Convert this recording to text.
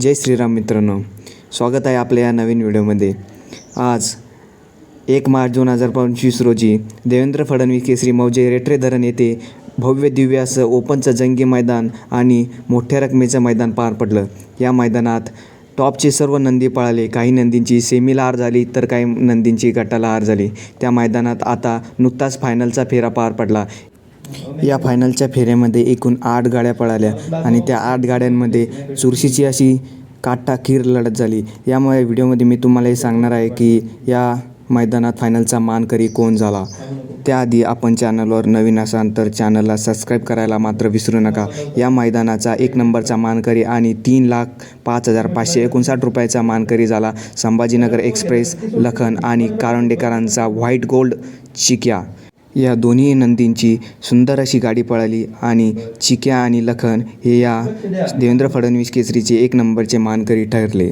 जय श्रीराम मित्रांनो. स्वागत आहे आपल्या या नवीन व्हिडिओमध्ये. आज एक मार्च दोन हजार पंचवीस रोजी देवेंद्र फडणवीस केसरी मौजे रेटरे धरण येथे भव्य दिव्य असं ओपनचं जंगी मैदान आणि मोठ्या रकमेचं मैदान पार पडलं. या मैदानात टॉपचे सर्व नंदी पळाले. काही नंदींची सेमीला हार झाली तर काही नंदींची गटाला हार झाली. त्या मैदानात आता नुकताच फायनलचा फेरा पार पडला. या फायनलच्या फेऱ्यामध्ये एकूण आठ गाड्या पळाल्या आणि त्या आठ गाड्यांमध्ये चुरशीची अशी काटाकीर लढत झाली. यामुळे व्हिडिओमध्ये मी तुम्हाला हे सांगणार आहे की या मैदानात फायनलचा मानकरी कोण झाला? त्याआधी आपण चॅनलवर नवीन असाल तर चॅनलला सबस्क्राईब करायला मात्र विसरू नका. या मैदानाचा एक नंबरचा मानकरी आणि तीन लाख पाच हजार पाचशे एकोणसाठ रुपयाचा मानकरी झाला. संभाजीनगर एक्सप्रेस लखन आणि कारंडेकरांचा व्हाईट गोल्ड चिक्या. या दोन्ही नंदींची सुंदर अशी गाडी पळाली आणि चिक्या आणि लखन हे या देवेंद्र फडणवीस केसरीचे एक नंबरचे मानकरी ठरले.